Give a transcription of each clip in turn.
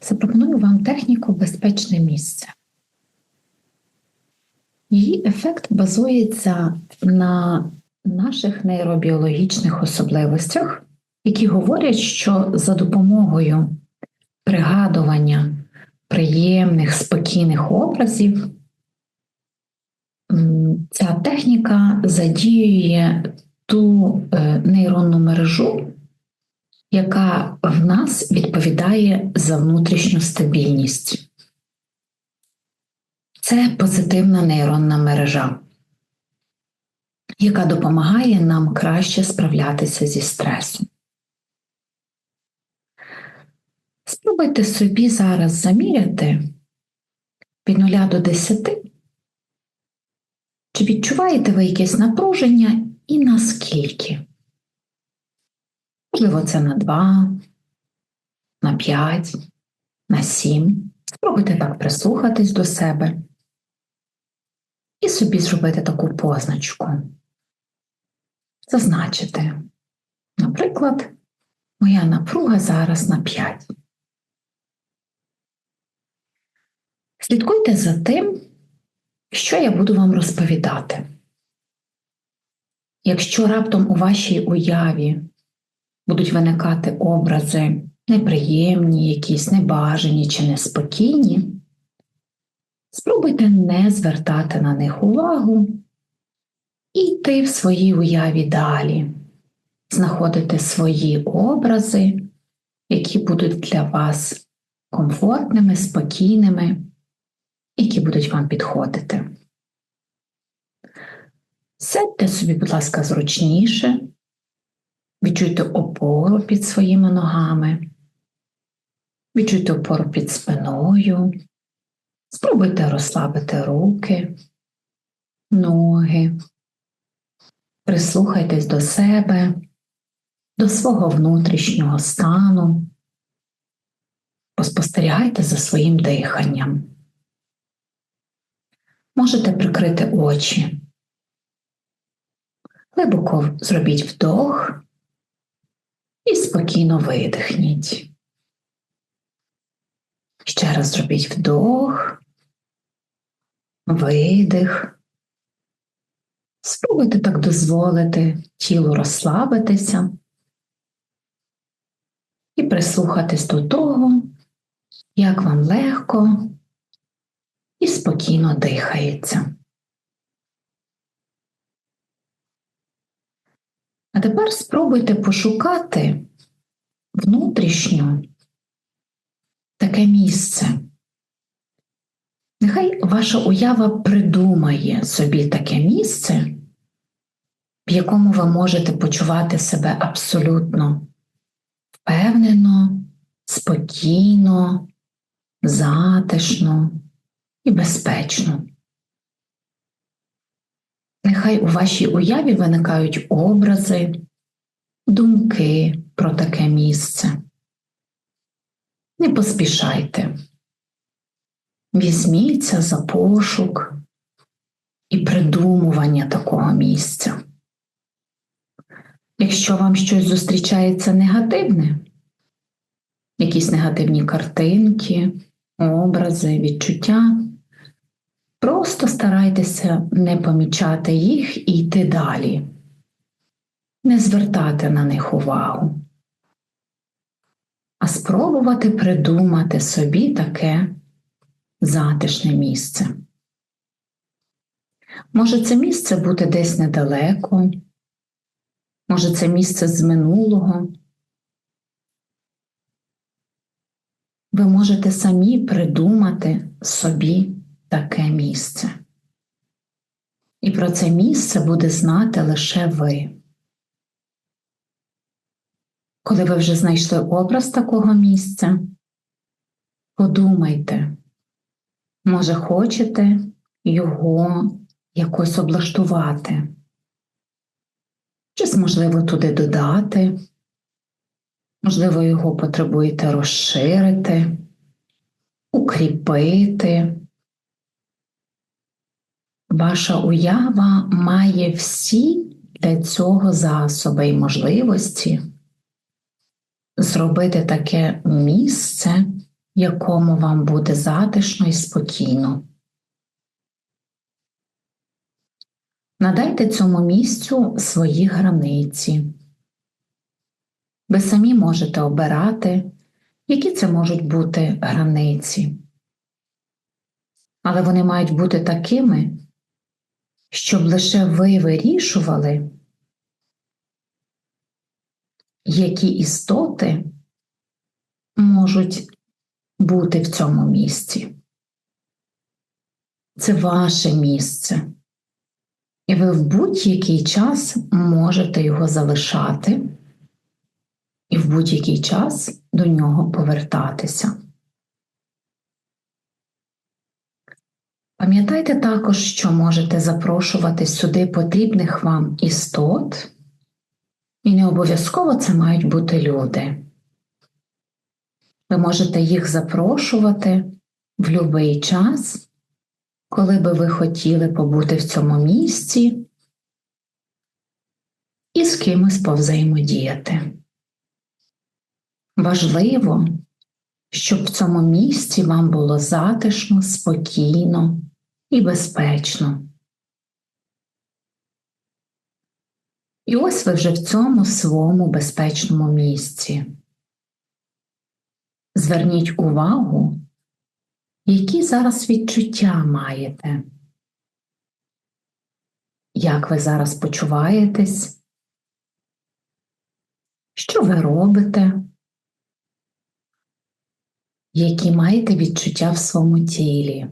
запропоную вам техніку безпечне місце. Її ефект базується на наших нейробіологічних особливостях, які говорять, що за допомогою пригадування приємних, спокійних образів ця техніка задіює ту е, нейронну мережу, яка в нас відповідає за внутрішню стабільність. Це позитивна нейронна мережа, яка допомагає нам краще справлятися зі стресом. Спробуйте собі зараз заміряти від 0 до 10, чи відчуваєте ви якесь напруження і наскільки? Можливо, це на 2, на 5, на 7. Спробуйте так прислухатись до себе і собі зробити таку позначку. Зазначити, наприклад, моя напруга зараз на 5. Слідкуйте за тим, що я буду вам розповідати. Якщо раптом у вашій уяві будуть виникати образи неприємні, якісь небажані чи неспокійні, спробуйте не звертати на них увагу і йти в своїй уяві далі, знаходити свої образи, які будуть для вас комфортними, спокійними, які будуть вам підходити. Сядьте собі, будь ласка, зручніше, відчуйте опору під своїми ногами, відчуйте опору під спиною, спробуйте розслабити руки, ноги, прислухайтесь до себе, до свого внутрішнього стану, поспостерігайте за своїм диханням. Можете прикрити очі. Глибоко зробіть вдох і спокійно видихніть. Ще раз зробіть вдох, видих. Спробуйте так дозволити тілу розслабитися і прислухатись до того, як вам легко і спокійно дихається. А тепер спробуйте пошукати внутрішньо таке місце. Нехай ваша уява придумає собі таке місце, в якому ви можете почувати себе абсолютно впевнено, спокійно, затишно і безпечно. Нехай у вашій уяві виникають образи, думки про таке місце. Не поспішайте. Візьміться за пошук і придумування такого місця. Якщо вам щось зустрічається негативне, якісь негативні картинки, образи, відчуття, просто старайтеся не помічати їх і йти далі, не звертати на них увагу, а спробувати придумати собі таке затишне місце. Може, це місце бути десь недалеко, може, це місце з минулого. Ви можете самі придумати собі таке місце. І про це місце буде знати лише ви. Коли ви вже знайшли образ такого місця, подумайте, може, хочете його якось облаштувати, щось можливо туди додати, можливо, його потребуєте розширити, укріпити. Ваша уява має всі для цього засоби і можливості зробити таке місце якому вам буде затишно і спокійно. Надайте цьому місцю свої границі. Ви самі можете обирати, які це можуть бути границі. Але вони мають бути такими, щоб лише ви вирішували, які істоти можуть бути в цьому місці. Це ваше місце. І ви в будь-який час можете його залишати і в будь-який час до нього повертатися. Пам'ятайте також, що можете запрошувати сюди потрібних вам істот, і не обов'язково це мають бути люди. Ви можете їх запрошувати в будь-який час, коли би ви хотіли побути в цьому місці і з кимось повзаємодіяти. Важливо, щоб в цьому місці вам було затишно, спокійно і безпечно. І ось ви вже в цьому своєму безпечному місці. Зверніть увагу, які зараз відчуття маєте, як ви зараз почуваєтесь, що ви робите, які маєте відчуття в своєму тілі.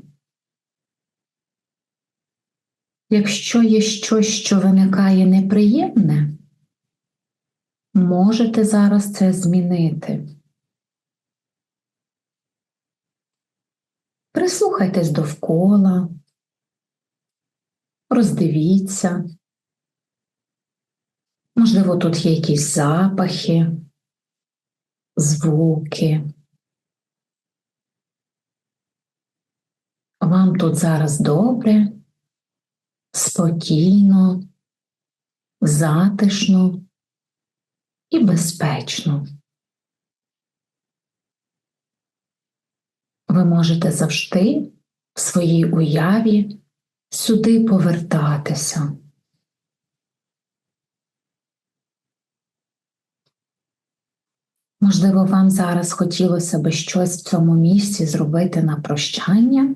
Якщо є щось, що виникає неприємне, можете зараз це змінити. Прислухайтесь довкола, роздивіться. Можливо, тут є якісь запахи, звуки. Вам тут зараз добре, спокійно, затишно і безпечно. ви можете завжди в своїй уяві сюди повертатися. Можливо, вам зараз хотілося би щось в цьому місці зробити на прощання.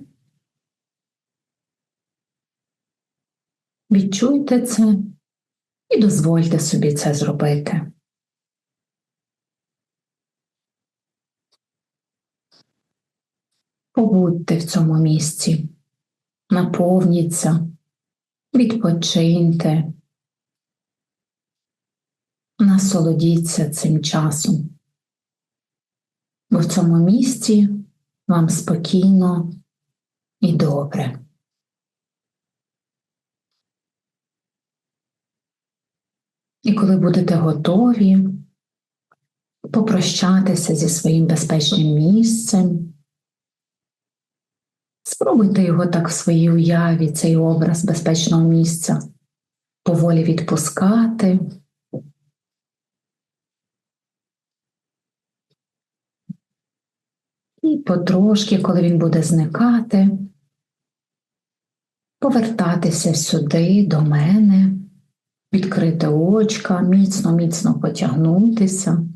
Відчуйте це і дозвольте собі це зробити. Побудьте в цьому місці, наповніться, відпочиньте, насолодіться цим часом, бо в цьому місці вам спокійно і добре. І коли будете готові попрощатися зі своїм безпечним місцем, Спробуйте його так в своїй уяві, цей образ безпечного місця, поволі відпускати. І потрошки, коли він буде зникати, повертатися сюди до мене, відкрити очка, міцно, міцно потягнутися.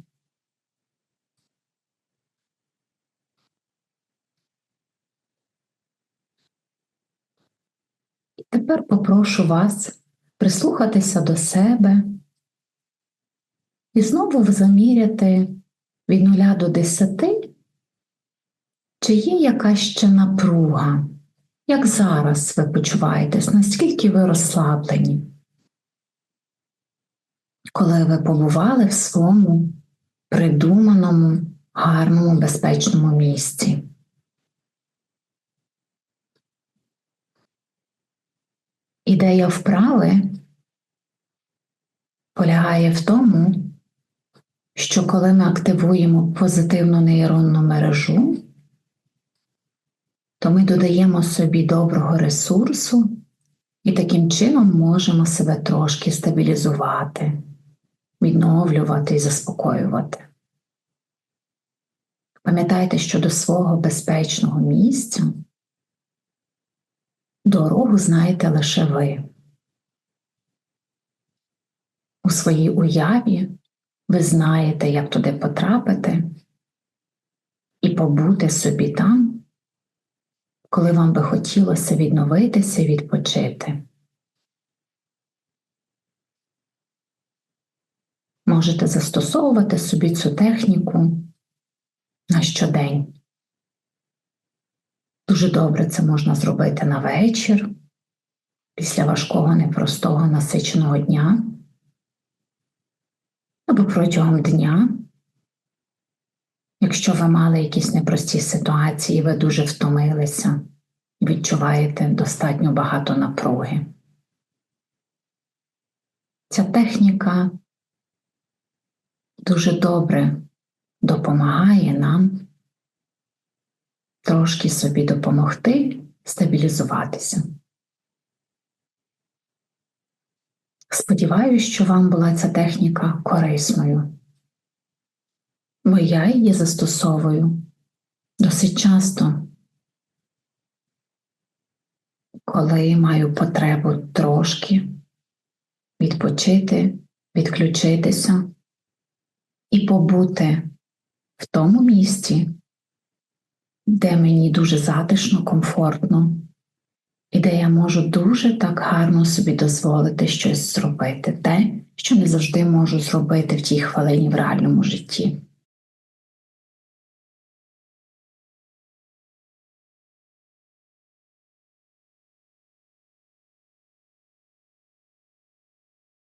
Тепер попрошу вас прислухатися до себе. І знову заміряти від 0 до 10, чи є якась ще напруга, як зараз ви почуваєтесь, наскільки ви розслаблені, коли ви побували в своєму придуманому, гарному, безпечному місці. Ідея вправи полягає в тому, що коли ми активуємо позитивну нейронну мережу, то ми додаємо собі доброго ресурсу і таким чином можемо себе трошки стабілізувати, відновлювати і заспокоювати. Пам'ятайте, що до свого безпечного місця дорогу знаєте лише ви. У своїй уяві ви знаєте, як туди потрапити і побути собі там, коли вам би хотілося відновитися і відпочити. Можете застосовувати собі цю техніку на щодень. Дуже добре це можна зробити на вечір, після важкого, непростого насиченого дня або протягом дня. Якщо ви мали якісь непрості ситуації, ви дуже втомилися відчуваєте достатньо багато напруги. Ця техніка дуже добре допомагає нам трошки собі допомогти стабілізуватися. Сподіваюсь, що вам була ця техніка корисною, бо я її застосовую досить часто, коли маю потребу трошки відпочити, відключитися і побути в тому місці, де мені дуже затишно, комфортно, і де я можу дуже так гарно собі дозволити щось зробити, те, що не завжди можу зробити в тій хвилині в реальному житті.